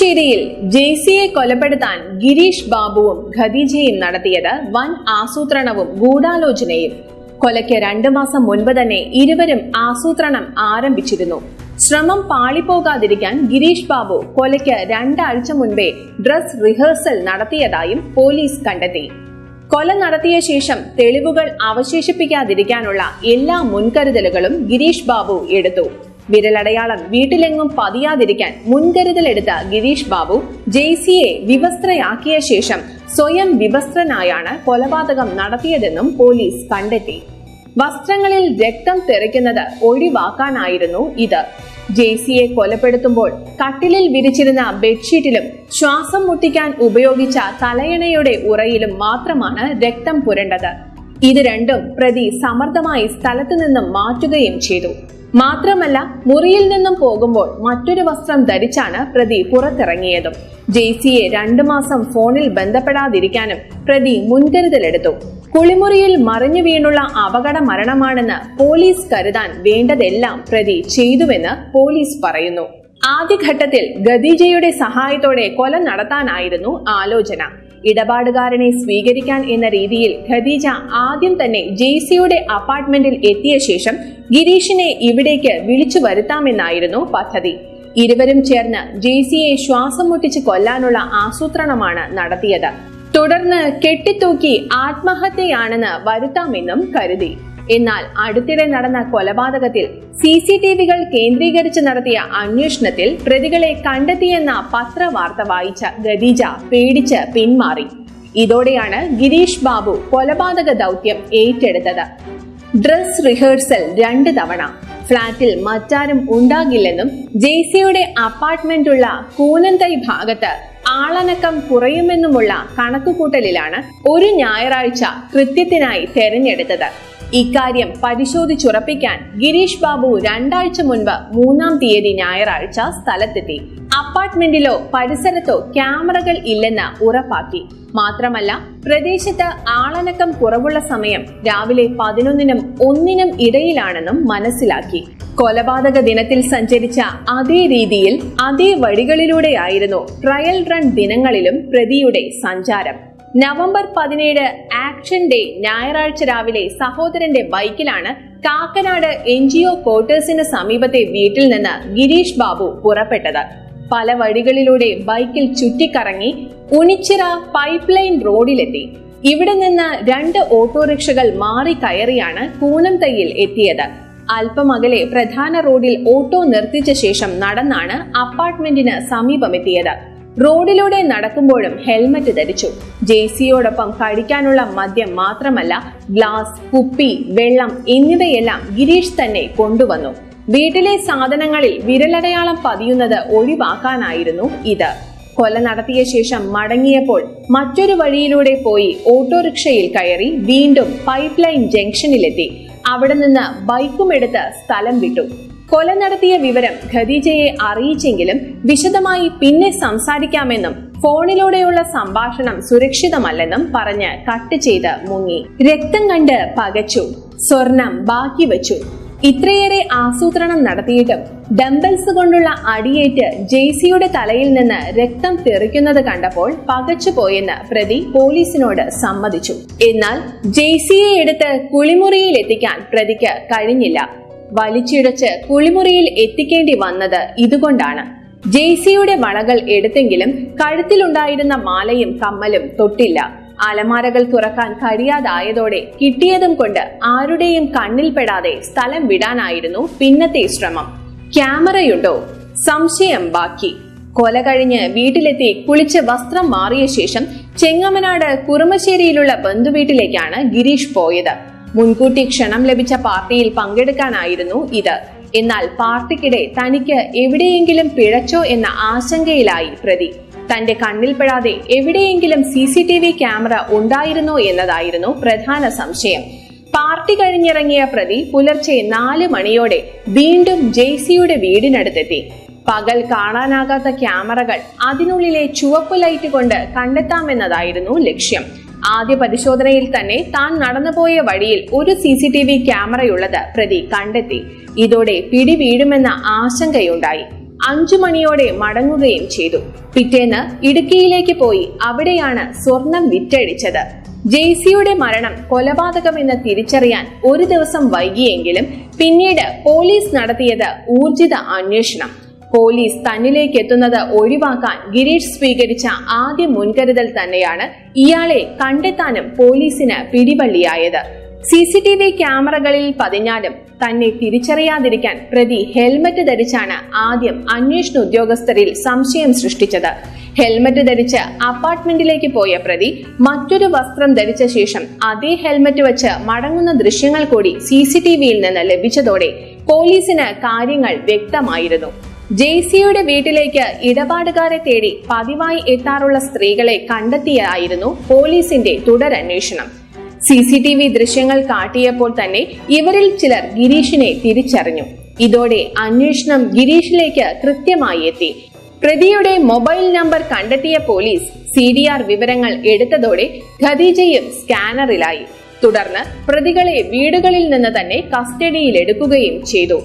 കളമശ്ശേരിയിൽ ജെയ്സിയെ കൊലപ്പെടുത്താൻ ഗിരീഷ് ബാബുവും ഖദീജയും നടത്തിയത് വൻ ആസൂത്രണവും ഗൂഢാലോചനയും. കൊലയ്ക്ക് രണ്ടു മാസം മുൻപ് തന്നെ ഇരുവരും ആസൂത്രണം ആരംഭിച്ചിരുന്നു. ശ്രമം പാളിപ്പോകാതിരിക്കാൻ ഗിരീഷ് ബാബു കൊലയ്ക്ക് രണ്ടാഴ്ച മുൻപേ ഡ്രസ് റിഹേഴ്സൽ നടത്തിയതായും പോലീസ് കണ്ടെത്തി. കൊല നടത്തിയ ശേഷം തെളിവുകൾ അവശേഷിപ്പിക്കാതിരിക്കാനുള്ള എല്ലാ മുൻകരുതലുകളും ഗിരീഷ് ബാബു എടുത്തു. വിരലടയാളം വീട്ടിലെങ്ങും പതിയാതിരിക്കാൻ മുൻകരുതലെടുത്ത ഗിരീഷ് ബാബു ജെയ്സിയെ വിവസ്ത്രയാക്കിയ ശേഷം സ്വയം വിവസ്ത്രനായാണ് കൊലപാതകം നടത്തിയതെന്നും പോലീസ് കണ്ടെത്തി. വസ്ത്രങ്ങളിൽ രക്തം തെറിക്കുന്നത് ഒഴിവാക്കാനായിരുന്നു ഇത്. ജെയ്സിയെ കൊലപ്പെടുത്തുമ്പോൾ കട്ടിലിൽ വിരിച്ചിരുന്ന ബെഡ്ഷീറ്റിലും ശ്വാസം മുട്ടിക്കാൻ ഉപയോഗിച്ച തലയണയുടെ ഉറയിലും മാത്രമാണ് രക്തം പുരണ്ടത്. ഇത് രണ്ടും പ്രതി സമർത്ഥമായി സ്ഥലത്തു നിന്നും മാറ്റുകയും ചെയ്തു. മാത്രമല്ല മുറിയിൽ നിന്നും പോകുമ്പോൾ മറ്റൊരു വസ്ത്രം ധരിച്ചാണ് പ്രതി പുറത്തിറങ്ങിയതും. ജെയ്സിയെ രണ്ടു മാസം ഫോണിൽ ബന്ധപ്പെടാതിരിക്കാനും പ്രതി മുൻകരുതലെടുത്തു. കുളിമുറിയിൽ മറിഞ്ഞു വീണുള്ള അപകട മരണമാണെന്ന് പോലീസ് കരുതാൻ വേണ്ടതെല്ലാം പ്രതി ചെയ്തുവെന്ന് പോലീസ് പറയുന്നു. ആദ്യഘട്ടത്തിൽ ഖദീജയുടെ സഹായത്തോടെ കൊല നടത്താനായിരുന്നു ആലോചന. ഇടപാടുകാരനെ സ്വീകരിക്കാൻ എന്ന രീതിയിൽ ഖദീജ ആദ്യം തന്നെ ജെയ്സിയുടെ അപ്പാർട്ട്മെന്റിൽ എത്തിയ ശേഷം ഗിരീഷിനെ ഇവിടേക്ക് വിളിച്ചു വരുത്താമെന്നായിരുന്നു പദ്ധതി. ഇരുവരും ചേർന്ന് ജെയ്സിയെ ശ്വാസം മുട്ടിച്ച് കൊല്ലാനുള്ള ആസൂത്രണമാണ് നടത്തിയത്. തുടർന്ന് കെട്ടിത്തൂക്കി ആത്മഹത്യയാണെന്ന് വരുത്താമെന്നും കരുതി. എന്നാൽ അടുത്തിടെ നടന്ന കൊലപാതകത്തിൽ സി സി ടി വികൾ കേന്ദ്രീകരിച്ച് നടത്തിയ അന്വേഷണത്തിൽ പ്രതികളെ കണ്ടെത്തിയെന്ന പത്രവാർത്ത വായിച്ച ഖദീജ പേടിച്ച് പിന്മാറി. ഇതോടെയാണ് ഗിരീഷ് ബാബു കൊലപാതക ദൗത്യം ഏറ്റെടുത്തത്. ഡ്രസ് റിഹേഴ്സൽ രണ്ട് തവണ. ഫ്ളാറ്റിൽ മറ്റാരും ഉണ്ടാകില്ലെന്നും ജെയ്സിയുടെ അപ്പാർട്ട്മെന്റുള്ള കൂനന്തൈ ഭാഗത്ത് ആളനക്കം കുറയുമെന്നുമുള്ള കണക്കുകൂട്ടലിലാണ് ഒരു ഞായറാഴ്ച കൃത്യത്തിനായി തെരഞ്ഞെടുത്തത്. ഇക്കാര്യം പരിശോധിച്ചുറപ്പിക്കാൻ ഗിരീഷ് ബാബു രണ്ടാഴ്ച മുൻപ് മൂന്നാം തീയതി ഞായറാഴ്ച സ്ഥലത്തെത്തി. അപ്പാർട്ട്മെന്റിലോ പരിസരത്തോ ക്യാമറകൾ ഇല്ലെന്ന് ഉറപ്പാക്കി. മാത്രമല്ല പ്രദേശത്ത് ആളനക്കം കുറവുള്ള സമയം രാവിലെ പതിനൊന്നിനും ഒന്നിനും ഇടയിലാണെന്നും മനസ്സിലാക്കി. കൊലപാതക ദിനത്തിൽ സഞ്ചരിച്ച അതേ രീതിയിൽ അതേ വഴികളിലൂടെയായിരുന്നു ട്രയൽ റൺ ദിനങ്ങളിലും പ്രതിയുടെ സഞ്ചാരം. നവംബർ പതിനേഴ് ആക്ഷൻ ഡേ ഞായറാഴ്ച രാവിലെ സഹോദരന്റെ ബൈക്കിലാണ് കാക്കനാട് എൻ ജി ഒ ക്വാർട്ടേഴ്സിന് സമീപത്തെ വീട്ടിൽ നിന്ന് ഗിരീഷ് ബാബു പുറപ്പെട്ടത്. പല വഴികളിലൂടെ ബൈക്കിൽ ചുറ്റിക്കറങ്ങി ഉണിച്ചിറ പൈപ്പ് ലൈൻ റോഡിലെത്തി. ഇവിടെ നിന്ന് രണ്ട് ഓട്ടോറിക്ഷകൾ മാറി കയറിയാണ് കൂനംതയ്യിൽ എത്തിയത്. അല്പമകലെ പ്രധാന റോഡിൽ ഓട്ടോ നിർത്തിച്ച ശേഷം നടന്നാണ് അപ്പാർട്ട്മെന്റിന് സമീപമെത്തിയത്. റോഡിലൂടെ നടക്കുമ്പോഴും ഹെൽമറ്റ് ധരിച്ചു. ജെയ്സിയോടൊപ്പം കഴിക്കാനുള്ള മദ്യം മാത്രമല്ല ഗ്ലാസ് കുപ്പി വെള്ളം എന്നിവയെല്ലാം ഗിരീഷ് തന്നെ കൊണ്ടുവന്നു. വീട്ടിലെ സാധനങ്ങളിൽ വിരലടയാളം പതിയുന്നത് ഒഴിവാക്കാനായിരുന്നു ഇത്. കൊല നടത്തിയ ശേഷം മടങ്ങിയപ്പോൾ മറ്റൊരു വഴിയിലൂടെ പോയി ഓട്ടോറിക്ഷയിൽ കയറി വീണ്ടും പൈപ്പ് ലൈൻ ജംഗ്ഷനിലെത്തി. അവിടെ നിന്ന് ബൈക്കും എടുത്ത് സ്ഥലം വിട്ടു. കൊല നടത്തിയ വിവരം ഖദീജയെ അറിയിച്ചെങ്കിലും വിശദമായി പിന്നെ സംസാരിക്കാമെന്നും ഫോണിലൂടെയുള്ള സംഭാഷണം സുരക്ഷിതമല്ലെന്നും പറഞ്ഞ് കട്ട് ചെയ്ത് മുങ്ങി. രക്തം കണ്ട് പകച്ചു. സ്വർണം ബാക്കി വച്ചു. ഇത്രയേറെ ആസൂത്രണം നടത്തിയിട്ടും ഡംബൽസ് കൊണ്ടുള്ള അടിയേറ്റ് ജെയ്സിയുടെ തലയിൽ നിന്ന് രക്തം തെറിക്കുന്നത് കണ്ടപ്പോൾ പകച്ചുപോയെന്ന് പ്രതി പോലീസിനോട് സമ്മതിച്ചു. എന്നാൽ ജെയ്സിയെ എടുത്ത് കുളിമുറിയിൽ എത്തിക്കാൻ പ്രതിക്ക് കഴിഞ്ഞില്ല. വലിച്ചിഴച്ച് കുളിമുറിയിൽ എത്തിക്കേണ്ടി വന്നത് ഇതുകൊണ്ടാണ്. ജെയ്സിയുടെ വളകൾ എടുത്തെങ്കിലും കഴുത്തിലുണ്ടായിരുന്ന മാലയും കമ്മലും തൊട്ടില്ല. അലമാരകൾ തുറക്കാൻ കഴിയാതായതോടെ കിട്ടിയതും കൊണ്ട് ആരുടെയും കണ്ണിൽപ്പെടാതെ സ്ഥലം വിടാനായിരുന്നു പിന്നത്തെ ശ്രമം. ക്യാമറയുണ്ടോ? സംശയം ബാക്കി. കൊല കഴിഞ്ഞ് വീട്ടിലെത്തി കുളിച്ച് വസ്ത്രം മാറിയ ശേഷം ചെങ്ങമനാട് കുറുമശ്ശേരിയിലുള്ള ബന്ധുവീട്ടിലേക്കാണ് ഗിരീഷ് പോയത്. മുൻകൂട്ടി ക്ഷണം ലഭിച്ച പാർട്ടിയിൽ പങ്കെടുക്കാനായിരുന്നു ഇത്. എന്നാൽ പാർട്ടിക്കിടെ തനിക്ക് എവിടെയെങ്കിലും പിഴച്ചോ എന്ന ആശങ്കയിലായി പ്രതി. തന്റെ കണ്ണിൽപ്പെടാതെ എവിടെയെങ്കിലും C C T V camera ഉണ്ടായിരുന്നോ എന്നതായിരുന്നു പ്രധാന സംശയം. പാർട്ടി കഴിഞ്ഞിറങ്ങിയ പ്രതി പുലർച്ചെ നാല് മണിയോടെ വീണ്ടും ജെയ്സിയുടെ വീടിനടുത്തെത്തി. പകൽ കാണാനാകാത്ത ക്യാമറകൾ അതിനുള്ളിലെ ചുവപ്പ് ലൈറ്റ് കൊണ്ട് കണ്ടെത്താമെന്നതായിരുന്നു ലക്ഷ്യം. ആദ്യ പരിശോധനയിൽ തന്നെ താൻ നടന്നുപോയ വഴിയിൽ ഒരു സി സി ടി വി ക്യാമറയുള്ളത് പ്രതി കണ്ടെത്തി. ഇതോടെ പിടി വീഴുമെന്ന ആശങ്കയുണ്ടായി. അഞ്ചു മണിയോടെ മടങ്ങുകയും ചെയ്തു. പിറ്റേന്ന് ഇടുക്കിയിലേക്ക് പോയി അവിടെയാണ് സ്വർണം വിറ്റഴിച്ചത്. ജെയ്സിയുടെ മരണം കൊലപാതകമെന്ന് തിരിച്ചറിയാൻ ഒരു ദിവസം വൈകിയെങ്കിലും പിന്നീട് പോലീസ് നടത്തിയത് ഊർജിത അന്വേഷണം. പോലീസ് തന്നിലേക്ക് എത്തുന്നത് ഒഴിവാക്കാൻ ഗിരീഷ് സ്വീകരിച്ച ആദ്യ മുൻകരുതൽ തന്നെയാണ് ഇയാളെ കണ്ടെത്താനും പോലീസിന് പിടിവള്ളിയായത്. സി സി ടി വി ക്യാമറകളിൽ പതിഞ്ഞാലും തന്നെ തിരിച്ചറിയാതിരിക്കാൻ പ്രതി ഹെൽമറ്റ് ധരിച്ചാണ് ആദ്യം അന്വേഷണ ഉദ്യോഗസ്ഥരിൽ സംശയം സൃഷ്ടിച്ചത്. ഹെൽമറ്റ് ധരിച്ച് അപ്പാർട്ട്മെന്റിലേക്ക് പോയ പ്രതി മറ്റൊരു വസ്ത്രം ധരിച്ച ശേഷം അതേ ഹെൽമറ്റ് വെച്ച് മടങ്ങുന്ന ദൃശ്യങ്ങൾ കൂടി സി സി ടി വിയിൽ നിന്ന് ലഭിച്ചതോടെ പോലീസിന് കാര്യങ്ങൾ വ്യക്തമായിരുന്നു. ജെയ്സിയുടെ വീട്ടിലേക്ക് ഇടപാടുകാരെ തേടി പതിവായി എത്താറുള്ള സ്ത്രീകളെ കണ്ടെത്തിയായിരുന്നു പോലീസിന്റെ തുടരന്വേഷണം. സി സി ടി വി ദൃശ്യങ്ങൾ കാട്ടിയപ്പോൾ തന്നെ ഇവരിൽ ചിലർ ഗിരീഷിനെ തിരിച്ചറിഞ്ഞു. ഇതോടെ അന്വേഷണം ഗിരീഷിലേക്ക് കൃത്യമായി എത്തി. പ്രതിയുടെ മൊബൈൽ നമ്പർ കണ്ടെത്തിയ പോലീസ് സി ഡി ആർ വിവരങ്ങൾ എടുത്തതോടെ ഖദീജയും സ്കാനറിലായി. തുടർന്ന് പ്രതികളെ വീടുകളിൽ നിന്ന് തന്നെ കസ്റ്റഡിയിലെടുക്കുകയും ചെയ്തു.